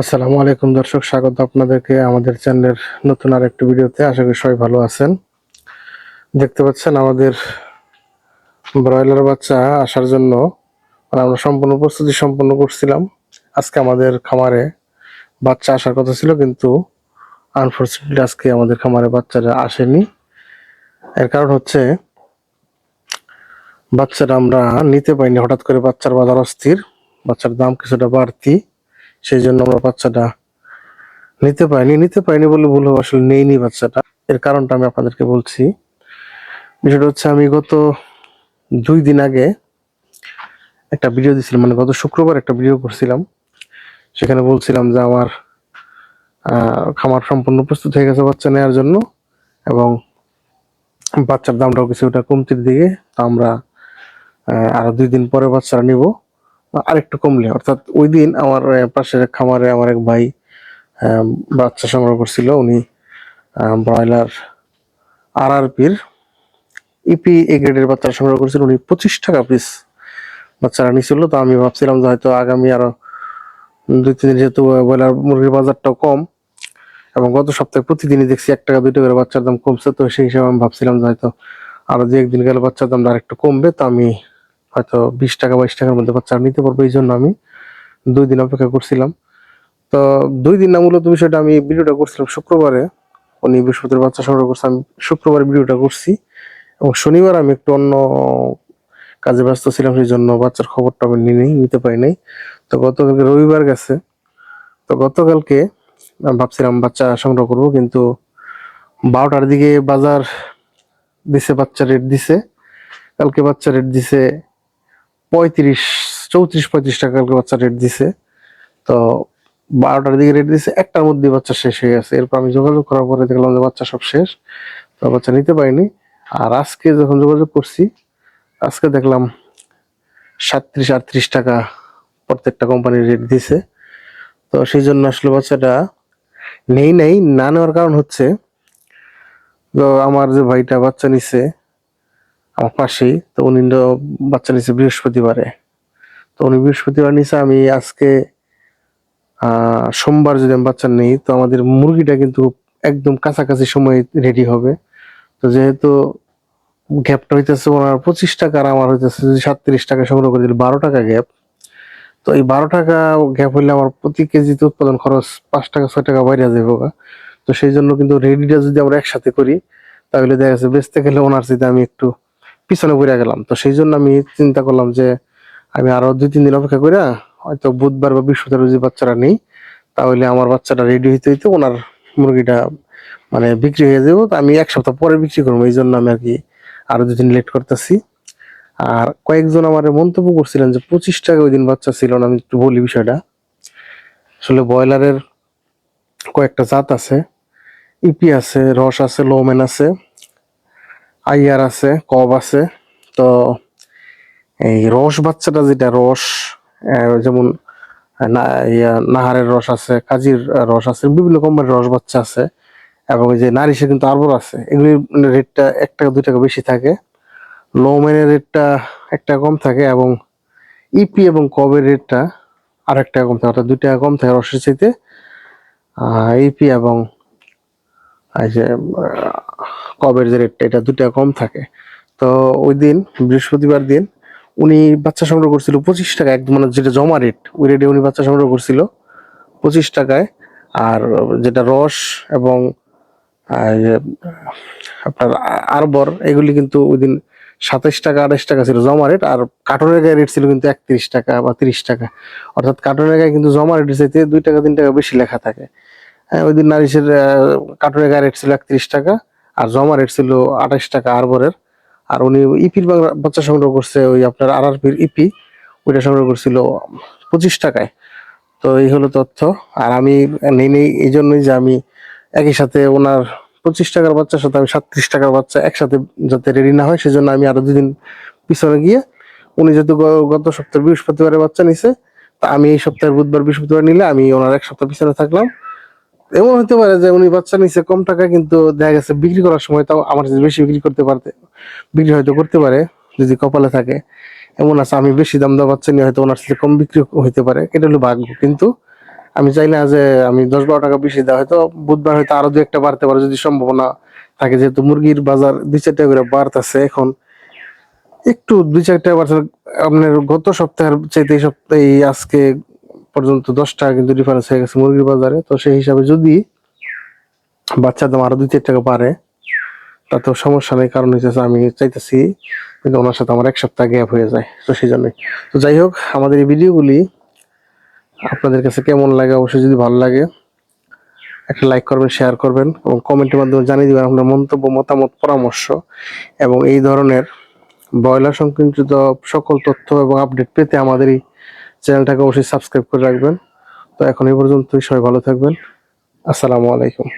আসসালামু আলাইকুম দর্শক, স্বাগত আপনাদেরকে আমাদের চ্যানেলের নতুন আর একটি ভিডিওতে। আশা করি সবাই ভালো আছেন। দেখতে পাচ্ছেন আমাদের ব্রয়লার বাচ্চা আসার জন্য মানে আমরা সম্পূর্ণ প্রস্তুতি সম্পন্ন করছিলাম। আজকে আমাদের খামারে বাচ্চা আসার কথা ছিল, কিন্তু আনফর্চুনেটলি আজকে আমাদের খামারে বাচ্চারা আসেনি। এর কারণ হচ্ছে বাচ্চারা আমরা নিতে পাইনি হঠাৎ করে বাচ্চার বাজার অস্থির, বাচ্চার দাম কিছুটা বাড়তি। সেই জন্য আমরা বাচ্চাটা নিতে পারিনি। নিতে পারিনি বলে ভুল হবে আসলে নেইনি বাচ্চাটা। এর কারণটা আমি আপনাদেরকে বলছি। বিষয়টা হচ্ছে আমি গত দুই দিন আগে একটা ভিডিও দিয়েছিলাম মানে গত শুক্রবার একটা ভিডিও করছিলাম। সেখানে বলছিলাম যে আমার খামার সম্পূর্ণ প্রস্তুত হয়ে গেছে বাচ্চা নেওয়ার জন্য এবং বাচ্চার দামটাও কিছুটা কমতির দিকে। তো আমরা আহ, আরও দুই দিন পরে বাচ্চারা নিব। আরেকটু কমলে, অর্থাৎ ওই দিন আমার পাশের খামারে আমার এক ভাই বাচ্চা সংগ্রহ করছিল। উনি ব্রয়লার আর আর পির ইপি এ গ্রেডের বাচ্চা সংগ্রহ করেছিল। উনি পঁচিশ টাকা পিস বাচ্চারা নিছিল। তো আমি ভাবছিলাম যে হয়তো আগামী আরও দুই, তিন দিন যেহেতু ব্রয়লার মুরগির বাজারটাও কম, এবং গত সপ্তাহে প্রতিদিনই দেখছি এক টাকা, দুই টাকা করে বাচ্চার দাম কমছে। তো সেই হিসাবে আমি ভাবছিলাম যে হয়তো আরও দু একদিন গেলে বাচ্চার দামটা আরেকটু কমবে। তো আমি হয়তো বিশ টাকা, বাইশ টাকার মধ্যে বাচ্চা নিতে পারব এই জন্য আমি দুই দিন অপেক্ষা করছিলাম। তো দুই দিন না, মূলত বিষয়টা আমি ভিডিওটা করছিলাম শুক্রবারে। উনি বৃহস্পতির বাচ্চা সংগ্রহ করছে, আমি শুক্রবার ভিডিওটা করছি। এবং শনিবার আমি একটু অন্য কাজে ব্যস্ত ছিলাম সেই জন্য বাচ্চার খবরটা আমি নিয়ে নিতে পারি নাই। তো গতকালকে রবিবার গেছে। তো গতকালকে আমি ভাবছিলাম বাচ্চা সংগ্রহ করব, কিন্তু বারোটার দিকে বাজার দিছে, বাচ্চা রেট দিছে। কালকে বাচ্চা রেট দিছে পঁয়ত্রিশ, চৌত্রিশ, পঁয়ত্রিশ টাকা বাচ্চা রেট দিছে। তো বারোটার দিকে রেট দিছে, একটার মধ্যে বাচ্চা শেষ হয়ে গেছে। এরপর আমি যোগাযোগ করার পরে দেখলাম যে বাচ্চা সব শেষ, তো বাচ্চা নিতে পারিনি। আর আজকে যখন যোগাযোগ করছি, আজকে দেখলাম সাতত্রিশ, আটত্রিশ টাকা প্রত্যেকটা কোম্পানির রেট দিছে। তো সেই জন্য আসলে বাচ্চাটা নেই নেই, না নেওয়ার কারণ হচ্ছে, তো আমার যে ভাইটা বাচ্চা নিছে আমার পাশেই, তো উনি বাচ্চা নিছে বৃহস্পতিবারে। তো উনি বৃহস্পতিবার নিছে, আমি আজকে সোমবার যদি আমি বাচ্চা নেই, তো আমাদের মুরগিটা কিন্তু একদম কাছাকাছি সময় রেডি হবে। তো যেহেতু গ্যাপটা হইতেছে ওনার পঁচিশ টাকা আর আমার হইতেছে যদি সাতত্রিশ টাকা সংগ্রহ করে দিল বারো টাকা গ্যাপ তো এই বারো টাকা গ্যাপ হইলে আমার প্রতি কেজিতে উৎপাদন খরচ পাঁচ টাকা, ছয় টাকা বাইরে যাবে। তো সেই জন্য কিন্তু রেডিটা যদি আমরা একসাথে করি, তাহলে দেখা যাচ্ছে বেচতে গেলে ওনার সাথে আমি একটু পিছনে পড়ে গেলাম। তো সেই জন্য আমি চিন্তা করলাম যে, আমি আরও দুই, তিন দিন অপেক্ষা করে হয়তো বুধবার বা বৃহস্পতিবার যদি বাচ্চারা নেই, তাহলে আমার বাচ্চাটা রেডি হইতে হইতে ওনার মুরগিটা মানে বিক্রি হয়ে যাব। তো আমি এক সপ্তাহ পরে বিক্রি করব এই জন্য আমি আর কি আরও দুদিন লেট করতেছি। আর কয়েকজন আমার মন্তব্য করছিলেন যে, পঁচিশ টাকা ওই দিন বাচ্চা ছিল না, আমি একটু বলি বিষয়টা। আসলে ব্রয়লারের কয়েকটা জাত আছে, ইপি আছে, রস আছে, লোমেন আছে। আইয়ার আছে, কব আছে। তো এই রস বাচ্চাটা যেটা, রস যেমন নাহারের রস আছে, কাজির রস আছে, বিভিন্ন কোম্পানির রস বাচ্চা আছে। এবং যে নারিশে কিন্তু আরবর আছে। এগুলির রেটটা এক টাকা, দুই টাকা বেশি থাকে। লোমেনের রেটটা এক টাকা কম থাকে এবং ইপি এবং কবের রেটটা আর এক টাকা কম থাকে, অর্থাৎ দুই টাকা কম থাকে রসের চাইতে। ইপি এবং, এই যে কবের যে রেটটা এটা দুটা কম থাকে। তো ওই দিন, বৃহস্পতিবার দিন, উনি বাচ্চা সংগ্রহ করছিল পঁচিশ টাকা, একদম মানে যেটা জমা রেট ওই রেটে উনি বাচ্চা সংগ্রহ করছিল পঁচিশ টাকায়। আর যেটা রস এবং আপনার আরবর, এগুলি কিন্তু ওই দিন সাতাইশ টাকা, আঠাইশ টাকা ছিল জমা রেট আর কার্টনের গায়ে রেট ছিল কিন্তু একত্রিশ টাকা বা তিরিশ টাকা। অর্থাৎ কার্টনের গায়ে কিন্তু জমা রেট চাইতে দুই টাকা, তিন টাকা বেশি লেখা থাকে। হ্যাঁ ওই দিন নারিশের কার্টনের গায়ে রেট ছিল একত্রিশ টাকা আর জমা রেট ছিল আঠাইশ টাকা আরবরের। আর উনি ইপির বাচ্চা সংগ্রহ করছে ওই আপনার আর আর পির ইপি ওইটা সংগ্রহ করছিল পঁচিশ টাকায়। তো এই হলো তথ্য। আর আমি নেই নেই, এই জন্যই যে আমি একই সাথে ওনার পঁচিশ টাকার বাচ্চার সাথে আমি সাতত্রিশ টাকার বাচ্চা একসাথে যাতে রেডি না হয়, সেজন্য আমি আরও দুদিন পিছনে গিয়ে উনি যেহেতু গত সপ্তাহে বৃহস্পতিবারে বাচ্চা নিছে, তা আমি এই সপ্তাহের বুধবার বৃহস্পতিবার নিলে আমি ওনার এক সপ্তাহ পিছনে থাকলাম। এমন হতে পারে যে উনি বাচ্চা নিচ্ছে কম টাকা কিন্তু দেখা গেছে বিক্রি করার সময় তাও আমার বেশি বিক্রি করতে পারতে, বিক্রি হয়তো করতে পারে, যদি কপালে থাকে। এমন আছে, আমি বেশি দাম দেওয়া বাচ্চা নিয়ে হয়তো ওনার সাথে কম বিক্রি হইতে পারে, এটা হলো ভাগ্য। কিন্তু আমি চাই না যে আমি দশ বারো টাকা বেশি দেওয়া, হয়তো বুধবার হয়তো আরও দু একটা বাড়তে পারে যদি সম্ভাবনা থাকে, যেহেতু মুরগির বাজার দুই চার টাকা করে বাড়তেছে এখন। একটু দুই চার টাকা বাড়ছে, আপনার গত সপ্তাহের চাইতে এই সপ্তাহে আজকে পর্যন্ত দশ টাকা কিন্তু ডিফারেন্স হয়ে গেছে মুরগির বাজারে। তো সেই হিসাবে যদি বাচ্চার দাম আরও দুই চার টাকা বাড়ে, তাতেও সমস্যা নেই। কারণ হচ্ছে আমি চাইতেছি কিন্তু ওনার সাথে আমার এক সপ্তাহ গ্যাপ হয়ে যায়। তো সেই জন্যই। তো যাই হোক, আমাদের এই ভিডিওগুলি আপনাদের কাছে কেমন লাগে অবশ্যই যদি ভালো লাগে, একটা লাইক করবেন শেয়ার করবেন এবং কমেন্টের মাধ্যমে জানিয়ে দেবেন আপনার মন্তব্য, মতামত, পরামর্শ এবং এই ধরনের ব্রয়লার সংক্রান্ত সকল তথ্য এবং আপডেট পেতে আমাদের এই চ্যানেলটাকে অবশ্যই সাবস্ক্রাইব করে রাখবেন। তো এখন এই পর্যন্তই সবাই ভালো থাকবেন। আসসালামু আলাইকুম।